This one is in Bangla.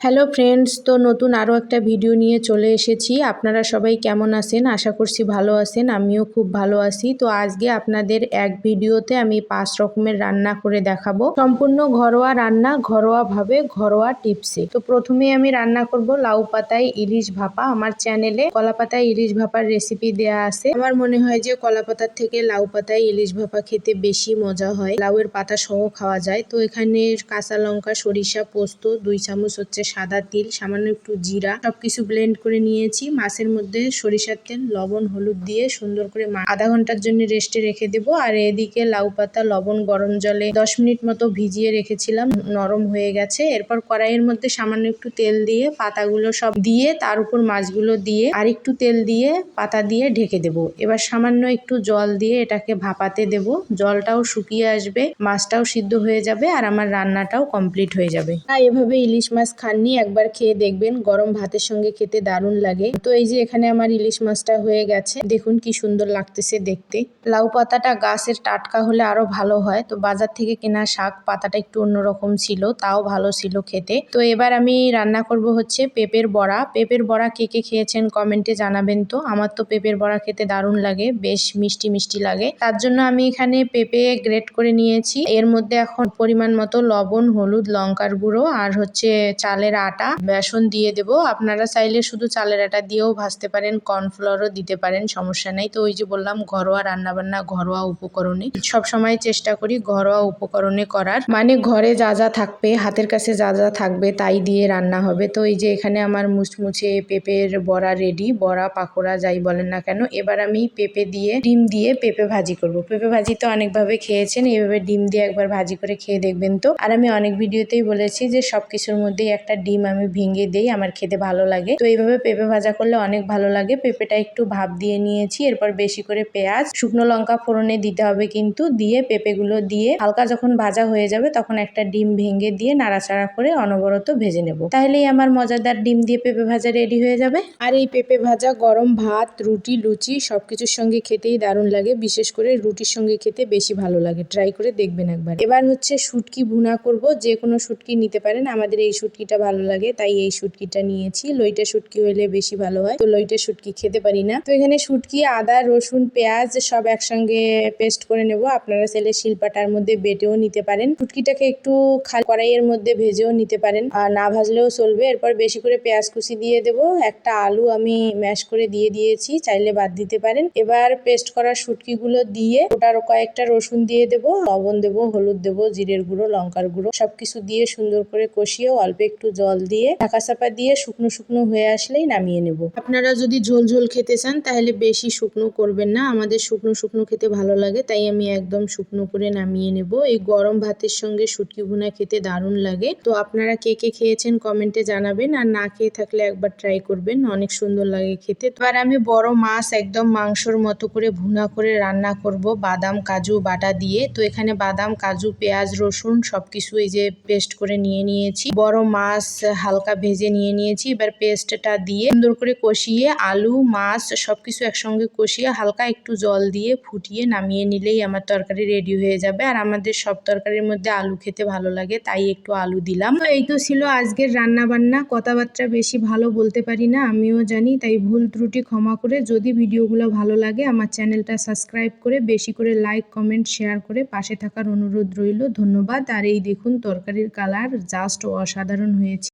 হ্যালো ফ্রেন্ডস তো নতুন আরও একটা ভিডিও নিয়ে চলে এসেছি। আপনারা সবাই কেমন আছেন? আশা করছি ভালো আছেন, আমিও খুব ভালো আছি। তো আজকে আপনাদের এক ভিডিওতে আমি পাঁচ রকমের রান্না করে দেখাবো। সম্পূর্ণ ঘরোয়া রান্না, ঘরোয়াভাবে ঘরোয়া টিপসে তো প্রথমে আমি রান্না করব লাউ পাতায় ইলিশ ভাপা। আমার চ্যানেলে কলা পাতায় ইলিশ ভাপার রেসিপি দেয়া আছে। আমার মনে হয় যে কলা পাতার থেকে লাউ পাতায় ইলিশ ভাপা খেতে বেশি মজা হয়। লাউয়ের পাতা সহ খাওয়া যায়। তো এখানে কাঁচা লঙ্কা, সরিষা, পোস্ত, দুই চামচ হচ্ছে সাদা তেল, সামান্য একটু জিরা সবকিছু ব্লেন্ড করে নিয়েছি। মাছের মধ্যে সরিষার তেল, লবণ, হলুদ দিয়ে সুন্দর করে আধা ঘণ্টার জন্য রেস্টে রেখে দেব। আর এদিকে লাউ পাতা, লবণ, গরম জলে দশ মিনিট মতো ভিজিয়ে রেখেছিলাম, নরম হয়ে গেছে। এরপর কড়াইয়ের মধ্যে সামান্য একটু তেল দিয়ে পাতাগুলো সব দিয়ে তার উপর মাছগুলো দিয়ে আর একটু তেল দিয়ে পাতা দিয়ে ঢেকে দেব। এবার সামান্য একটু জল দিয়ে এটাকে ভাপাতে দেব। জলটাও শুকিয়ে আসবে, মাছটাও সিদ্ধ হয়ে যাবে আর আমার রান্নাটাও কমপ্লিট হয়ে যাবে। এভাবে ইলিশ মাছ খাননি একবার খেয়ে দেখবেন। গরম ভাতের সঙ্গে খেতে দারুণ লাগে। তো এই যে এখানে আমার ইলিশ মাছটা হয়ে গেছে। দেখুন কি সুন্দর লাগতেছে দেখতে। লাউ পাতাটা গাছের টাটকা হলে আরও ভালো হয়। তো বাজার থেকে কেনা শাক পাতাটা একটু অন্যরকম ছিল, তাও ভালো ছিল খেতে। তো এবার আমি রান্না করব হচ্ছে পেঁপের বড়া। পেঁপের বড়া কে কে খেয়েছেন কমেন্টে জানাবেন তো। আমার তো পেঁপের বড়া খেতে দারুণ লাগে, বেশ মিষ্টি মিষ্টি লাগে। তার জন্য আমি এখানে পেঁপে গ্রেট করে নিয়েছি। এর মধ্যে এখন পরিমাণ মতো লবণ, হলুদ, লঙ্কার গুঁড়ো আর হচ্ছে চালের আটা, বেসন দিয়ে দেব। আপনারা চাইলে শুধু চালের আটা দিয়েও ভাজতে পারেন, কর্নফ্লাওয়ারও দিতে পারেন, সমস্যা নেই। তো ওই যে বললাম, ঘরোয়া রান্নাবান্না, ঘরোয়া উপকরণে। সব সময় চেষ্টা করি ঘরোয়া উপকরণে করার। মানে ঘরে যা যা থাকবে, হাতের কাছে যা যা থাকবে, তাই দিয়ে রান্না হবে। তো এই যে এখানে আমার মুচমুচে পেঁপের বড়া রেডি বড়া, পাকোড়া, যাই বলেন না কেন, এবার আমি পেঁপে দিয়ে, ডিম দিয়ে পেঁপে ভাজি করব। পেঁপে ভাজি তো অনেকভাবে খেয়েছেন এইভাবে ডিম দিয়ে একবার ভাজি করে খেয়ে দেখবেন তো। আর আমি অনেক ভিডিওতেই বলেছি যে সব কিছুর মধ্যেই একটা ডিম আমি ভেঙে দেই, আমার খেতে ভালো লাগে। তো এইভাবে পেঁপে ভাজা করলে অনেক ভালো লাগে। পেঁপেটা একটু ভাপ দিয়ে নিয়েছি, এরপর বেশি করে পেঁয়াজ, শুকনো লঙ্কা ফোড়নে দিতে হবে কিন্তু, দিয়ে পেঁপেগুলো দিয়ে হালকা যখন ভাজা হয়ে যাবে, তখন একটা ডিম ভেঙে দিয়ে নাড়াচাড়া করে অনবরত ভেজে নেব। তাহলেই আমার মজাদার ডিম দিয়ে পেঁপে ভাজা রেডি হয়ে যাবে। আর এই পেঁপে ভাজা গরম ভাত, রুটি, লুচি সবকিছুর সঙ্গে খেতেই দারুণ লাগে। বিশেষ করে রুটির সঙ্গে খেতে বেশি ভালো লাগে। ট্রাই করে দেখবেন একবার। এবার হচ্ছে শুটকি ভুনা করব। যে কোনো শুটকি নিতে পারেন। আমাদের এই শুটকিটা ভালো লাগে, তাই এই শুটকিটা নিয়েছি। লইটা শুটকি হলে বেশি ভালো হয়। তো লইটা শুটকি খেতে পারি না। তো এখানে শুটকি, আদা, রসুন, পেঁয়াজ সব একসঙ্গে পেস্ট করে নেব। আপনারা চাইলে শিলপাটার মধ্যে বেটেও নিতে পারেন। শুটকিটাকে একটু খালি কড়াইয়ের মধ্যে ভেজেও নিতে পারেন। আর না ভাজলেও চলবে। এরপর বেশি করে পেঁয়াজ কুচি দিয়ে দেব। একটা আলু আমি ম্যাশ করে দিয়ে দিয়েছি। চাইলে বাদ দিতে পারেন। এবার পেস্ট করা শুটকিগুলো দিয়ে ওটার কয়েকটা রসুন দিয়ে দেব। লবণ দেব, হলুদ দেব, জিরের গুঁড়ো, লঙ্কার গুঁড়ো সবকিছু দিয়ে সুন্দর করে কষিয়ে অল্প একটু জল দিয়ে, ঢাকা চাপা দিয়ে শুকনো শুকনো হয়ে আসলেই নামিয়ে নেব। আপনারা যদি ঝোল ঝোল খেতে চান, তাহলে বেশি শুকনো করবেন না। আমাদের শুকনো শুকনো খেতে ভালো লাগে, তাই আমি একদম শুকনো করে নামিয়ে নেব। এই গরম ভাতের সঙ্গে শুটকি ভুনা খেতে দারুণ লাগে। তো আপনারা কে কে খেয়েছেন কমেন্টে জানাবেন, আর না খেয়ে থাকলে একবার ট্রাই করবেন, অনেক সুন্দর লাগে খেতে। এবার আমি বড় মাছ, একদম মাংসর মতো করে ভুনা করে রান্না করব, বাদাম, কাজু, বাটা দিয়ে। তো এখানে বাদাম, কাজু, পেঁয়াজ, রসুন সবকিছু এই যে পেস্ট করে নিয়ে নিয়েছি। বড় মাছ হালকা ভেজে নিয়ে নিয়েছি। এবার পেস্টটা দিয়ে সুন্দর করে কষিয়ে আলু, মাছ সবকিছু একসঙ্গে কষিয়ে হালকা একটু জল দিয়ে ফুটিয়ে নামিয়ে নিলেই আমার তরকারি রেডি হয়ে যাবে। আর আমাদের সব তরকারির মধ্যে আলু খেতে ভালো লাগে, তাই একটু আলু দিলাম। তো এই তো ছিল আজকের রান্না বান্না কথাবার্তা বেশি ভালো বলতে পারি না, আমিও জানি, তাই ভুল ত্রুটি ক্ষমা করে যদি ভিডিওগুলো ভালো লাগে, আমার চ্যানেলটা সাবস্ক্রাইব করে বেশি করে লাইক কমেন্ট শেয়ার করে পাশে থাকার অনুরোধ রইল। ধন্যবাদ। আর এই দেখুন, তরকারির কালার জাস্ট অসাধারণ হয়ে